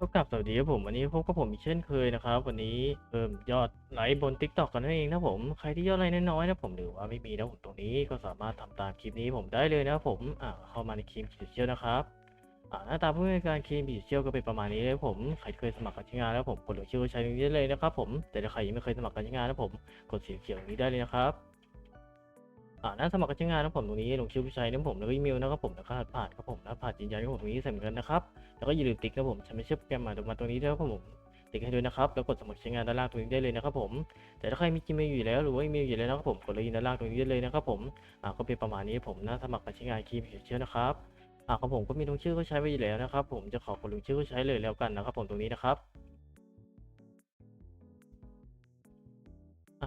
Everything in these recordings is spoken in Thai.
ก็กลับสวัสดีครับผมวันนี้พบกับผมอีกเช่นเคยนะครับ วันนี้เพิ่มยอดไลค์บน Tik t o อกกันนั่นเองนะผมใครที่ยอดไลค์น้อยๆนะผมหรือว่าไม่มีนะผมตรงนี้ก็สามารถทำตามคลิปนี้ผมได้เลยนะครับผมอ่าเข้ามาในคลิปบิเชียลนะครับอ่าหน้าตาผู้ในการคลิปบิเชียลก็เป็นประมาณนี้เลยครับผมใครเคยสมัครกันใช้งานแล้วผมกดลงชื่อใช้ตรงนี้ได้เลยนะครับผมแต่ถ้าใครยังไม่เคยสมัครกันใช้งานนะผมกดสีเขียวนี้ได้เลยนะครับ อ่าน้าสมัครกันใช้งานนะผมตรงนี้ลงชื่อผู้ใช้นะผมแล้วก็อีเมลนะครับผมแล้วก็ผ่านครับผมรหัสผ่านยืนยันของผมตรงนี้ใส่เหมือนกันนะครับแล้วก็อย่าลืมติ๊กนะผมฉันไม่เชื่อโปรแกรมมาดูมาตรงนี้ด้วยครับผมติ๊กให้ด้วยนะครับแล้วกดสมัครใช้งานด้านล่างตรงนี้ได้เลยนะครับผม แต่ถ้าใครมี Gmail อยู่แล้วหรือว่าอีเมลอยู่แล้วนะครับผมกดเลยด้านล่างตรงนี้ได้เลยนะครับผมอ่าก็เป็นประมาณนี้ผมน่าสมัครมาใช้งานคีมเชื่อนะครับอ่าของผมก็มีลงชื่อก็ใช้ไว้อยู่แล้วนะครับผมจะขอกดลงชื่อก็ใช้เลยแล้วกันนะครับผมตรงนี้นะครับ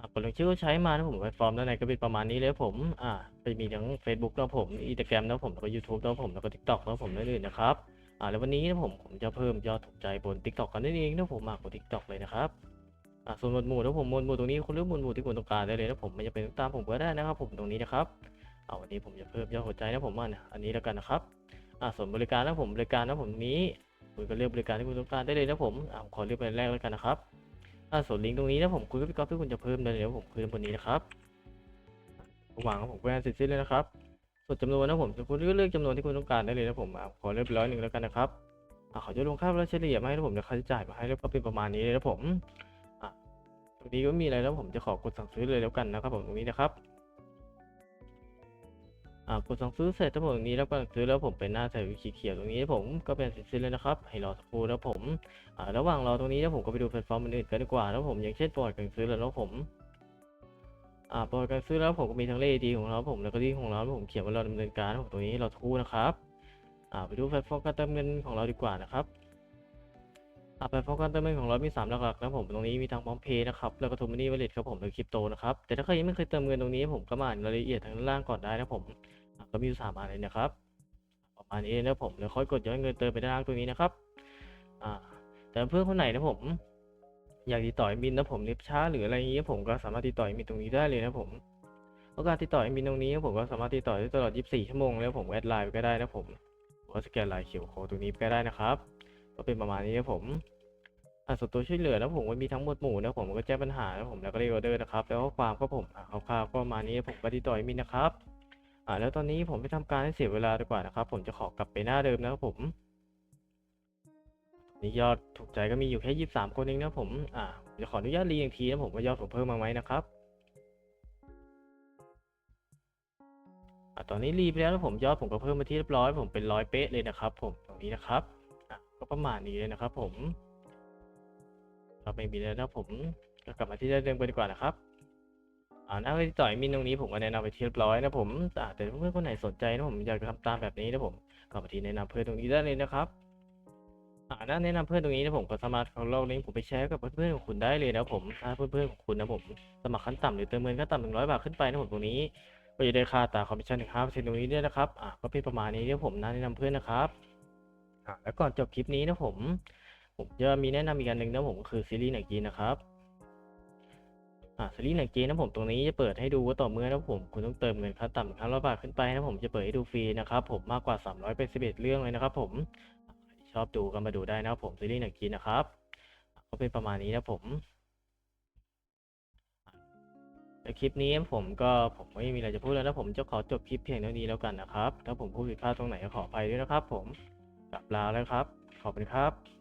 อ่ากดลงชื่อก็ใช้มานะผมไว้ฟอร์มด้านในก็เป็นประมาณนี้เลยผม อ่าไปมีทั้ง Facebook นะผมอินสตาแกรมนะผมแล้วก็ YouTube นะผมแล้วก็ TikTok นะผมนั่นเองนะครับอ่าแล้ววันนี้นะผมผมจะเพิ่มยอดถูกใจบน TikTok กันนั่นเองนะผมมากกว่า TikTok เลยนะครับอ่าส่วนหมวดหมู่นะผมหมวดหมู่ตรงนี้คุณเลือกหมวดหมู่ที่คุณต้องการได้เลยนะผมไม่จะเป็นตามผมก็ได้นะครับ ผมตรงนี้นะครับเอาวันนี้ผมจะเพิ่มยอดหัวใจนะผมว่าเนี่ยอันนี้แล้วกันนะครับอ่าส่วนบริการนะผมบริการนะผมนี้คุณก็เลือกบริการที่คุณต้องการได้เลยนะผมอ่าขอเลือกเป็นแรกแล้วกันนะครับ อ่าส่วนลิงก์ตรงนี้นะผมคุณก็ไปก๊อฟที่คุณจะเพิ่มได้เลยนะผมคืนบนนี้นะครับหว่างผมก็งานเสร็จสิ้นเลยนะครับ ส่วนจำนวนนะผมคุณเลือกจำนวนที่คุณต้องการได้เลยนะผมอ่าขอเรียบร้อยหนึ่งแล้วกันนะครับอะขอจะลงค่าแล้วเฉลี่ยมาให้ผมจะค่าใช้จ่ายมาให้แล้วก็เป็นประมาณนี้เลยนะผมอะตรงนี้ก็มีอะไรแล้วผมจะขอกดสั่งซื้อเลยแล้วกันนะครับผมตรงนี้นะครับ อ่ากดสั่งซื้อเสร็จถ้าผมตรงนี้แล้วก็ซื้อแล้วผมเป็นหน้าใส่วิขีเขียวตรงนี้ผมก็เป็นสร็จสิ้นเลยนะครับ ให้รอสักครู่แล้วผมอ่าระหว่างรอตรงนี้แล้วผมก็ไปดูแพลตฟอร์มอื่นๆกันดีกว่าแล้วผมอย่างเช่นโปรดการซื้อแล้วผมอ่าโปรดการซื้อแล้วผมก็มีทั้งเลขดีของเราผมแล้วก็ที่ของเราผมเขียนว่าเราดำเนินการนะผมตรงนี้รอสักครู่นะครับอ่าไปดูแพลตฟอร์มการเติมเงินของเราดีกว่านะครับอ่าแพลตฟอร์มการเติมเงินของเรามี3หลักๆนะผมตรงนี้มีทางพร้อมเพย์นะครับแล้วก็ทูมานี่วลเลตครับผมหรือคริปโตนะครับแต่ถ้าใครยังไม่เคยเติมเงินตรงนี้ผมก็มาอ่านรายละเอียดทางด้านล่างก่อนได้นะผม ก็มีสามอันเลยนะครับ ประมาณนี้นะผมแล้วค่อยกดย้อนเงินเติมไปด้านล่างตรงนี้นะครับอ่าแต่เพื่อนคนไหนนะผม อยากติดต่อแอดมินนะผมเน็บช้าหรืออะไรอย่างนี้ผมก็สามารถติดต่อแอดมินตรงนี้ได้เลยนะผมโอกาสติดต่อแอดมินตรงนี้ผมก็สามารถติดต่อได้ตลอด 24 ชั่วโมงแล้วผมแอดไลน์ก็ได้นะผมหรือว่าสแกนลายเขียวโคตรงนี้ก็ได้นะครับ ก็เป็นประมาณนี้ครับผมอ่าส่วนตัวช่วยเหลือนะผมก็มีทั้งหมดหมู่นะผมก็แจ้งปัญหานะผมแล้วก็เรียกออเดอร์นะครับ แล้วก็ความก็ผมอ่าคร่าวๆก็ประมาณนี้ผมก็ติดต่อแอดมินนะครับ อ่าแล้วตอนนี้ผมไปทำการให้เสียเวลาดีกว่านะครับ ผมจะขอกลับไปหน้าเดิมนะครับผมนี่ยอดถูกใจก็มีอยู่แค่ยี่สิบสามคนเองนะผมอ่าจะขออนุญาตรีอีกทีนะผมว่ายอดผมเพิ่มมาไหมนะครับอะตอนนี้รีไปแล้วนะผมยอดผมก็เพิ่มมาที่เรียบร้อย ผมเป็นร้อยเป๊ะเลยนะครับ ผมตรงนี้นะครับอะก็ประมาณนี้เลยนะครับ ผมเราไม่มีแล้วนะผมก็กลับมาที่เดิมไปดีกว่านะครับ อ่าหน้าที่ต่อยมินตรงนี้ผมก็แนะนำไปที่เรียบร้อยนะผมแต่เพื่อนคนไหนสนใจนะผมอยากจะทำตามแบบนี้นะผมก็มาที่แนะนำเพื่อนตรงนี้ได้เลยนะครับอ่าหน้าแนะนำเพื่อนตรงนี้นะผมก็สามารถเอาเล่าลิงก์ผมไปแชร์กับเพื่อนๆของคุณได้เลยนะผมถ้าเพื่อนๆของคุณนะผมสมัครขั้นต่ำหรือเติมเงินขั้นต่ำหนึ่งร้อยบาทขึ้นไปนะผมตรงนี้ก็จะได้ค่าตาคอมมิชชั่นถึงห้าเปอร์เซ็นต์ตรงนี้ด้วยนะครับอะก็เป็นประมาณนี้ที่ผมแนะนำเพื่อนนะครับอะแล้วก่อนจบคลิปนี้นะผม ผมจะมีแนะนำอีกอันหนึ่งนะผมก็คือซีรีส์หนังจีนนะครับ อะซีรีส์หนังจีนนะผมตรงนี้จะเปิดให้ดูว่าต่อเมื่อนะผมคุณต้องเติมเงินขั้นต่ำครั้งละบาทขึ้นไปนะผมจะเปิดให้ดูฟรีนะครับผมมากกว่า 300เป็น11 เรื่องเลยนะครับผมชอบดูก็มาดูได้นะครับผมซีรีส์หนังจีนนะครับก็เป็นประมาณนี้นะผมในคลิปนี้ผมก็ผมไม่มีอะไรจะพูดแล้วนะผมจะขอจบคลิปเพียงเท่านี้แล้วกันนะครับ ถ้าผมพูดผิดพลาดตรงไหนก็ขออภัยด้วยนะครับ ผมกลับลาแล้วครับ ขอบคุณครับ